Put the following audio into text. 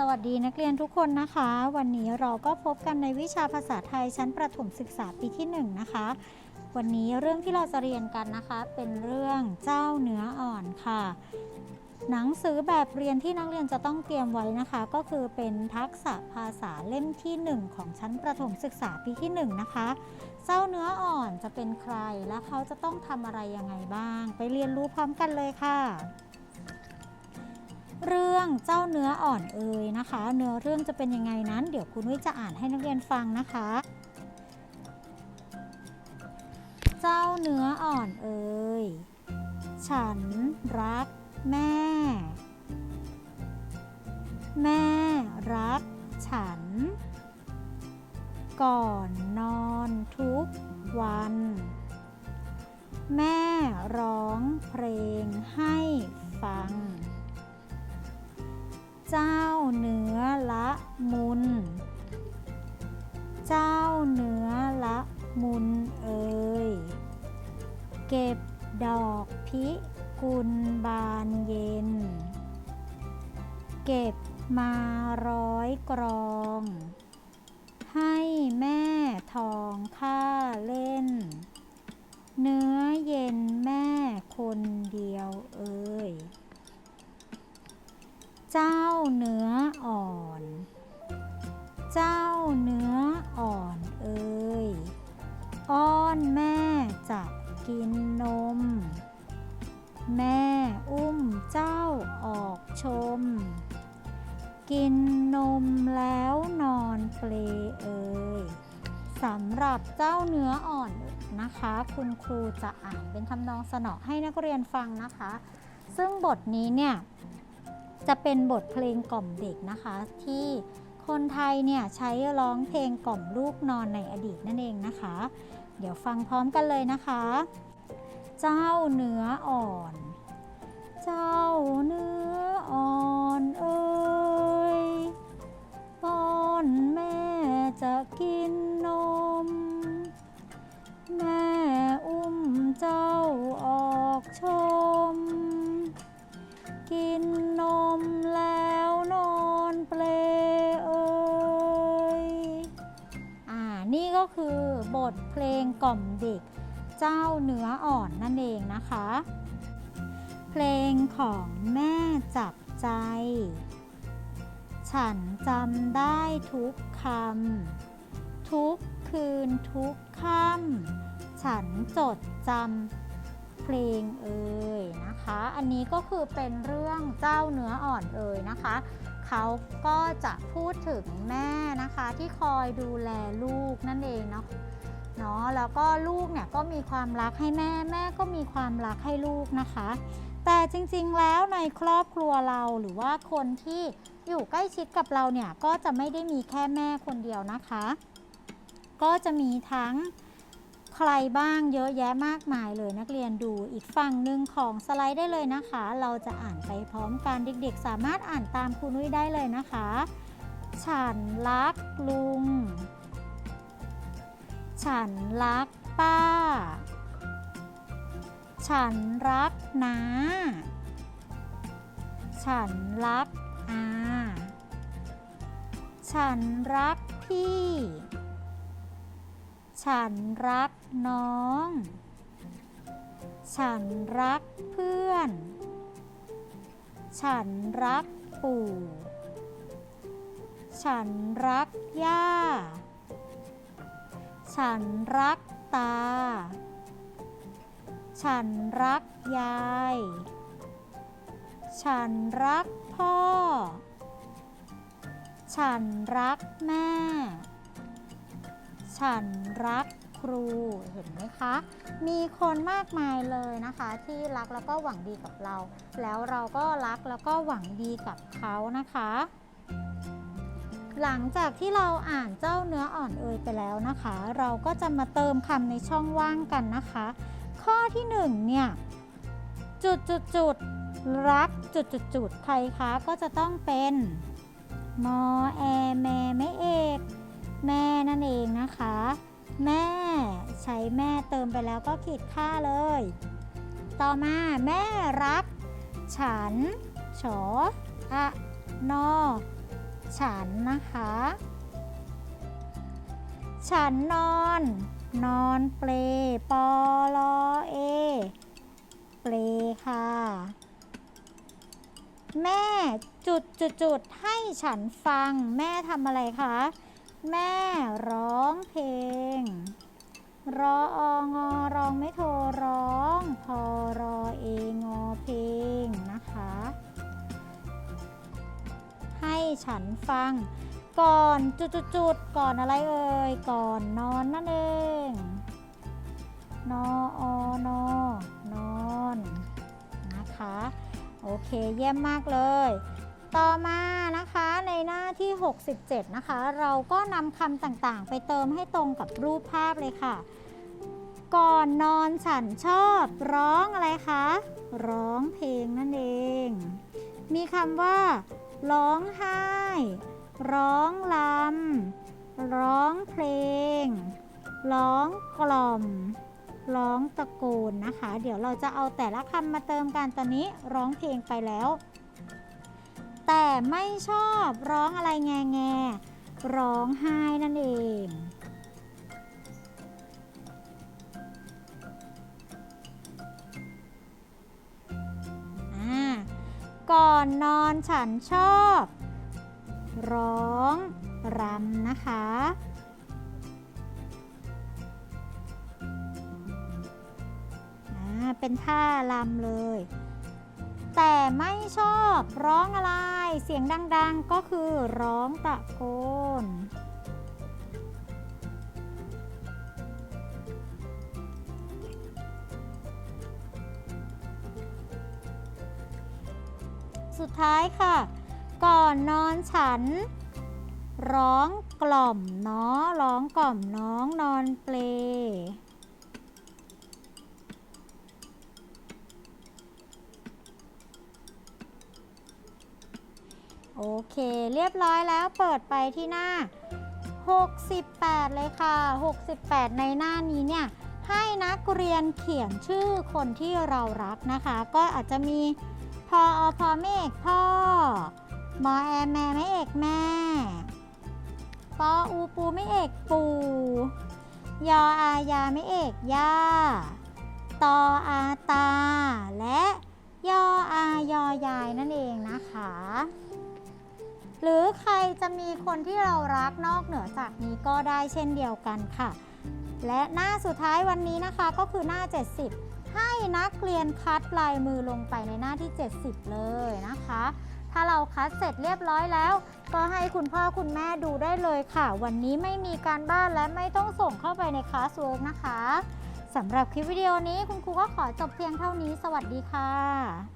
สวัสดีนักเรียนทุกคนนะคะ วันนี้เราก็พบกันในวิชาภาษาไทยชั้นประถมศึกษาปีที่ 1 นะคะ วันนี้เรื่องที่เราจะเรียนกันนะคะ เป็นเรื่องเจ้าเนื้ออ่อนค่ะ หนังสือแบบเรียนที่นักเรียนจะต้องเตรียมไว้นะคะ ก็คือเป็นทักษะภาษาเล่มที่ 1 ของชั้นประถมศึกษาปีที่ 1 นะคะ เจ้าเนื้ออ่อนจะเป็นใครและเขาจะต้องทำอะไรยังไงบ้าง ไปเรียนรู้พร้อมกันเลยค่ะ เรื่องเจ้าเนื้ออ่อนเอยนะคะ เนื้อเรื่องจะเป็นยังไงนั้น เดี๋ยวคุณนุ้ยจะอ่านให้นักเรียนฟังนะคะ เจ้าเนื้ออ่อนเอยฉันรักแม่ แม่รักฉัน ก่อนนอนทุกวัน แม่ร้องเพลงให้ฟัง เจ้าเนื้อละมุน เจ้าเนื้อละมุนเอ่ย เก็บดอกพิกุลบานเย็น เก็บมาร้อยกรอง ให้แม่ทองค่าเล่น เนื้อเย็นแม่คนเดียวเอ่ย เจ้าเนื้ออ่อน เจ้าเนื้ออ่อนเอ่ยอ้อนแม่จะกินนม แม่อุ้มเจ้าออกชม กินนมแล้วนอนเปลเอ่ยสำหรับเจ้าเนื้ออ่อนนะคะ คุณครูจะอ่านเป็นทำนองสนอให้นักเรียนฟังนะคะ ซึ่งบทนี้เนี่ย จะเป็นบทเพลงกล่อมเด็กนะคะ ที่คนไทยเนี่ยใช้ร้องเพลงกล่อมลูกนอนในอดีตนั่นเองนะคะ เดี๋ยวฟังพร้อมกันเลยนะคะ เจ้าเนื้ออ่อน เจ้าเนื้ออ่อนเอ้ยป้อนแม่จะกิน นี่ก็คือบทเพลงกล่อมเด็ก เจ้าเนื้ออ่อนนั่นเองนะคะ เพลงของแม่จับใจ ฉันจำได้ทุกคำทุกคืนทุกค่ำฉันจดจำเพลงเอ่ยนะคะ อันนี้ก็คือเป็นเรื่องเจ้าเนื้ออ่อนเอ่ยนะคะ เขาก็จะพูดถึงแม่นะคะที่คอยดูแลลูกนั่นเองเนาะเนาะแล้วก็ลูกเนี่ยก็มีความรักให้แม่แม่ก็มีความรักให้ลูกนะคะ แต่จริงๆแล้วในครอบครัวเราหรือว่าคนที่อยู่ใกล้ชิดกับเราเนี่ยก็จะไม่ได้มีแค่แม่คนเดียวนะคะ ก็จะมีทั้ง ใครบ้างเยอะแยะมากมายเลยนักเรียนดูอีกฝั่งหนึ่งของสไลด์ได้เลยนะคะ เราจะอ่านไปพร้อมกันเด็กๆ สามารถอ่านตามครูนุ้ยได้เลยนะคะ ฉันรักลุง ฉันรักป้า ฉันรักน้าฉันรักอา ฉันรักพี่ ฉันรักน้อง ฉันรักเพื่อน ฉันรักปู่ ฉันรักย่า ฉันรักตา ฉันรักยาย ฉันรักพ่อ ฉันรักแม่ ฉันรักครูเห็นไหมคะ มีคนมากมายเลยนะคะ ที่รักแล้วก็หวังดีกับเรา แล้วเราก็รักแล้วก็หวังดีกับเขานะคะ หลังจากที่เราอ่านเจ้าเนื้ออ่อนเอยไปแล้วนะคะ เราก็จะมาเติมคำในช่องว่างกันนะคะ ข้อที่หนึ่งเนี่ยจุดจุดจุดรักจุดจุดจุดใครคะก็จะต้องเป็นมอแอแม่ไม่เอก แม่นั่นเองนะคะ แม่ใช้แม่เติมไปแล้วก็ขีดค่าเลย ต่อมาแม่รัก ฉันฉออะนอฉันนะคะ ฉันนอน นอนเปลปอลอเอ เปลค่ะ แม่จุดจุดจุดให้ฉันฟังแม่ทำอะไรคะ แม่ร้องเพลง รอองอร้องไม่โทรร้อง พอรอเองอเพลงนะคะ ให้ฉันฟัง ก่อนจุดจุดจุดก่อนอะไรเอ่ย ก่อนนอนนั่นเอง นออนอนอนนะคะ โอเคเยี่ยมมากเลย ต่อมานะคะ หน้าที่ 67 นะคะ เราก็นำคำต่างๆ ไปเติมให้ตรงกับรูปภาพเลยค่ะ ก่อนนอนฉันชอบร้องอะไรคะ ร้องเพลงนั่นเอง มีคำว่า ร้องไห้ ร้องลำร้องเพลง ร้องกล่อม ร้องตะโกนนะคะ เดี๋ยวเราจะเอาแต่ละคำมาเติมกันตอนนี้ร้องเพลงไปแล้ว แต่ไม่ชอบร้องอะไรแงแงร้องไห้นั่นเองอ่าก่อนนอนฉันชอบ ร้องรำนะคะอ่าเป็นท่าลำเลย แต่ไม่ชอบร้องอะไร เสียงดังๆก็คือร้องตะโกน สุดท้ายค่ะ ก่อนนอนฉัน ร้องกล่อมนาะร้องกล่อมน้องนอนเปล โอเคเรียบร้อยแล้วเปิดไปที่หน้า 68 เลยค่ะ 68 ในหน้านี้เนี่ยให้นักเรียนเขียนชื่อคนที่เรารักนะคะ ก็อาจจะมีพออพอไม่เอกพ่อมอแอแม่ไม่เอกแม่ปออูปูไม่เอกปู ยออายาไม่เอกย่าตออาตา และยออายอยายนั่นเองนะคะ หรือใครจะมีคนที่เรารักนอกเหนือจากนี้ก็ได้เช่นเดียวกันค่ะ และหน้าสุดท้ายวันนี้นะคะก็คือหน้า 70 ให้นักเรียนคัดลายมือลงไปในหน้าที่ 70 เลยนะคะ ถ้าเราคัดเสร็จเรียบร้อยแล้ว ก็ให้คุณพ่อคุณแม่ดูได้เลยค่ะ วันนี้ไม่มีการบ้านและไม่ต้องส่งเข้าไปในคลาสเวิร์กนะคะสำหรับคลิปวิดีโอนี้คุณครูก็ขอจบเพียงเท่านี้ สวัสดีค่ะ